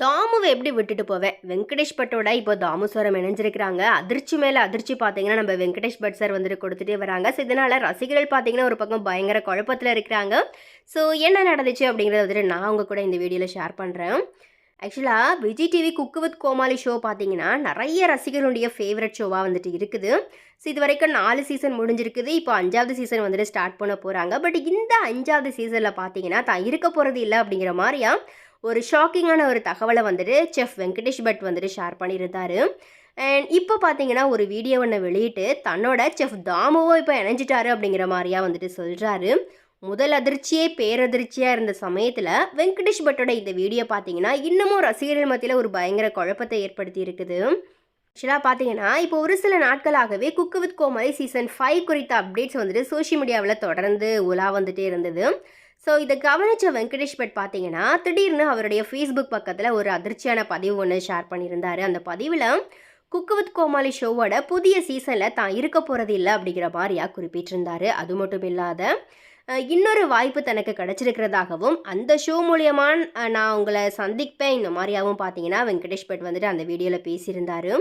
தாமுவை எப்படி விட்டுட்டு போவேன்? வெங்கடேஷ் பட்டோட இப்போ தாமு இணைஞ்சிருக்கிறாங்க. அதிர்ச்சி மேலே அதிர்ச்சி பார்த்தீங்கன்னா நம்ம வெங்கடேஷ் பட் சார் வந்துட்டு கொடுத்துட்டே வராங்க. ஸோ இதனால் ரசிகர்கள் பார்த்தீங்கன்னா ஒரு பக்கம் பயங்கர குழப்பத்தில் இருக்கிறாங்க. ஸோ என்ன நடந்துச்சு அப்படிங்கிறத வந்துட்டு நான் அவங்க கூட இந்த வீடியோவில் ஷேர் பண்ணுறேன் ஆக்சுவலாக Vijay TV cook with Comali show பார்த்தீங்கன்னா நிறைய ரசிகர்களுடைய ஃபேவரட் ஷோவாக வந்துட்டு இருக்குது. ஸோ இது வரைக்கும் நாலு சீசன் முடிஞ்சிருக்குது. இப்போ அஞ்சாவது சீசன் வந்துட்டு ஸ்டார்ட் பண்ண போகிறாங்க பட் இந்த அஞ்சாவது சீசனில் பார்த்தீங்கன்னா தான் இருக்க போகிறது இல்லை அப்படிங்கிற மாதிரியா ஒரு ஷாக்கிங்கான ஒரு தகவலை வந்துட்டு செஃப் வெங்கடேஷ் பட் வந்துட்டு ஷேர் பண்ணியிருந்தாரு. அண்ட் இப்போ பார்த்தீங்கன்னா ஒரு வீடியோ ஒன்று வெளியிட்டு தன்னோட செஃப் தாமுவோ இப்போ இணைஞ்சிட்டாரு அப்படிங்கிற மாதிரியா வந்துட்டு சொல்கிறாரு முதல் அதிர்ச்சியே பேரதிர்ச்சியாக இருந்த சமயத்தில் வெங்கடேஷ் பட்டோட இந்த வீடியோ பார்த்தீங்கன்னா இன்னமும் ரசிகர்கள் மத்தியில் ஒரு பயங்கர குழப்பத்தை ஏற்படுத்தி இருக்குது. ஆக்சுவலாக பார்த்தீங்கன்னா இப்போ ஒரு சில நாட்களாகவே cook with Comali season five குறித்த அப்டேட்ஸ் வந்துட்டு சோஷியல் மீடியாவில் தொடர்ந்து உலா வந்துட்டே இருந்தது. ஸோ இதை கவனித்த வெங்கடேஷ் பட் பார்த்தீங்கன்னா திடீர்னு அவருடைய ஃபேஸ்புக் பக்கத்தில் ஒரு அதிர்ச்சியான பதிவு ஒன்று ஷேர் பண்ணியிருந்தாரு. அந்த பதிவில் குக்கு வித் கோமாளி ஷோவோட புதிய சீசனில் தான் இருக்க போகிறது இல்லை அப்படிங்கிற மாதிரியா குறிப்பிட்டிருந்தாரு. அது மட்டும் இல்லாத இன்னொரு வாய்ப்பு தனக்கு கிடச்சிருக்கிறதாகவும் அந்த ஷோ மூலியமாக நான் உங்களை சந்திப்பேன் இந்த மாதிரியாகவும் பார்த்தீங்கன்னா வெங்கடேஷ் பட் வந்துட்டு அந்த வீடியோவில் பேசியிருந்தாரு.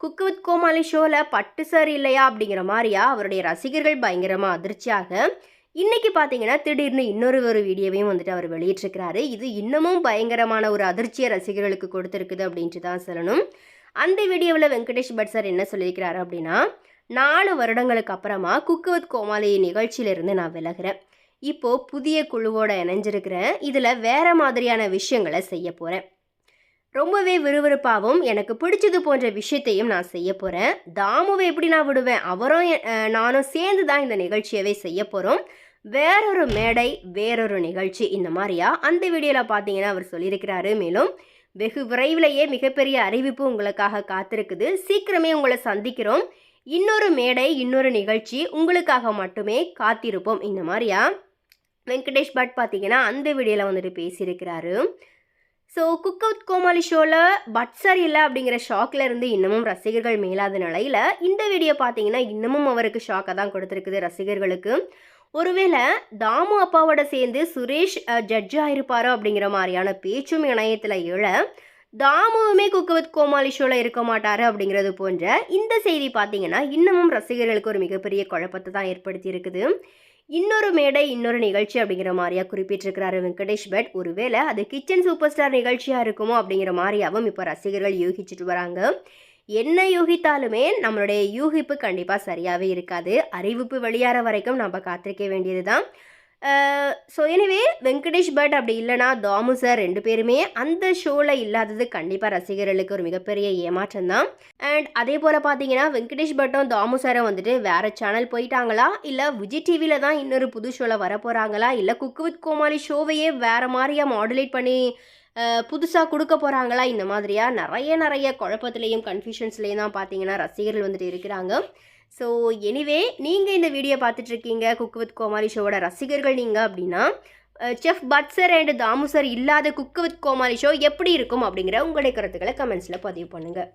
குக்கு வித் கோமாளி ஷோவில் பட்டு சார் இல்லையா அப்படிங்கிற மாதிரியா அவருடைய ரசிகர்கள் பயங்கரமாக அதிர்ச்சியாக இன்றைக்கி பார்த்தீங்கன்னா திடீர்னு இன்னொரு ஒரு வீடியோவையும் வந்துட்டு அவர் வெளியிட்டிருக்கிறாரு. இது இன்னமும் பயங்கரமான ஒரு அதிர்ச்சியை ரசிகர்களுக்கு கொடுத்துருக்குது அப்படின்ட்டு தான் சொல்லணும். அந்த வீடியோவில் வெங்கடேஷ் பட் சார் என்ன சொல்லியிருக்கிறாரு அப்படின்னா நாலு வருடங்களுக்கு அப்புறமா குக்கு வித் கோமாளி நிகழ்ச்சியிலிருந்து நான் விலகிறேன். இப்போது புதிய குழுவோட இணைஞ்சிருக்கிறேன். இதில் வேறு மாதிரியான விஷயங்களை செய்ய போகிறேன் ரொம்பவே விறுவிறுப்பாகவும் எனக்கு பிடிச்சது போன்ற விஷயத்தையும் நான் செய்ய போகிறேன் தாமுவை எப்படி நான் விடுவேன்? அவரும் நானும் சேர்ந்து தான் இந்த நிகழ்ச்சியவே செய்ய போகிறோம் வேறொரு மேடை வேறொரு நிகழ்ச்சி. இந்த மாதிரியா? அந்த வீடியோவில் பார்த்தீங்கன்னா அவர் சொல்லியிருக்கிறாரு. மேலும் வெகு விரைவிலேயே மிகப்பெரிய அறிவிப்பு உங்களுக்காக காத்திருக்குது. சீக்கிரமே உங்களை சந்திக்கிறோம். இன்னொரு மேடை இன்னொரு நிகழ்ச்சி உங்களுக்காக மட்டுமே காத்திருப்போம். இந்த மாதிரியா? வெங்கடேஷ் பட் பார்த்தீங்கன்னா அந்த வீடியோவில் வந்துட்டு பேசியிருக்கிறாரு. ஸோ குக் அவுத் கோமாளி ஷோவில் பட் சார் இல்லை அப்படிங்கிற ஷாக்கில் இருந்து இன்னமும் ரசிகர்கள் மேலாத நிலையில் இந்த வீடியோ பார்த்தீங்கன்னா இன்னமும் அவருக்கு ஷாக்கை தான் கொடுத்துருக்குது ரசிகர்களுக்கு. ஒருவேளை தாமு அப்பாவோட சேர்ந்து சுரேஷ் ஜட்ஜாக இருப்பாரோ அப்படிங்கிற மாதிரியான பேச்சும் இணையத்தில் எழ தாமுவுமே குக்கு வித் கோமாளி ஷோவில் இருக்க மாட்டார் அப்படிங்கிறது போன்ற இந்த செய்தி பார்த்தீங்கன்னா இன்னமும் ரசிகர்களுக்கு ஒரு மிகப்பெரிய குழப்பத்தை தான் ஏற்படுத்தி இருக்குது. இன்னொரு மேடை இன்னொரு நிகழ்ச்சி அப்படிங்கிற மாதிரியா குறிப்பிட்டிருக்கிறாரு வெங்கடேஷ் பட் ஒருவேளை அது கிச்சன் சூப்பர் ஸ்டார் நிகழ்ச்சியாக இருக்குமோ அப்படிங்கிற மாதிரியாவும் இப்போ ரசிகர்கள் யூகிச்சுட்டு வராங்க. என்ன யூகித்தாலுமே நம்மளுடைய யூகிப்பு கண்டிப்பாக சரியாகவே இருக்காது. அறிவிப்பு வெளியாகிற வரைக்கும் நம்ம காத்திருக்க வேண்டியது தான் ஸோ எனவே வெங்கடேஷ் பட் அப்படி இல்லைனா தாமு சார் ரெண்டு பேருமே அந்த ஷோவில் இல்லாதது கண்டிப்பாக ரசிகர்களுக்கு ஒரு மிகப்பெரிய ஏமாற்றம் தான் அண்ட் அதே போல் பார்த்தீங்கன்னா வெங்கடேஷ் பட்டும் தாமு சாரும் வந்துட்டு வேறு சேனல் போயிட்டாங்களா? இல்லை விஜய் டிவியில் தான் இன்னொரு புது ஷோவில் வரப்போகிறாங்களா இல்லை குக்கு வித் கோமாளி ஷோவையே வேறு மாதிரியாக மாடுலேட் பண்ணி புதுசாக கொடுக்க போகிறாங்களா இந்த மாதிரியாக நிறைய நிறைய குழப்பத்துலேயும் கன்ஃபியூஷன்ஸ்லேயும் தான் பார்த்தீங்கன்னா ரசிகர்கள் வந்துட்டு இருக்கிறாங்க. ஸோ எனிவே நீங்கள் இந்த வீடியோ பார்த்துட்ருக்கீங்க குக் வித் கோமாளி ஷோவோட ரசிகர்கள் நீங்கள் அப்படின்னா chef Bhat sir and Damu sir இல்லாத குக் வித் கோமாளி ஷோ எப்படி இருக்கும் அப்படிங்கிற உங்களுடைய கருத்துக்களை கமெண்ட்ஸில் பதிவு பண்ணுங்கள்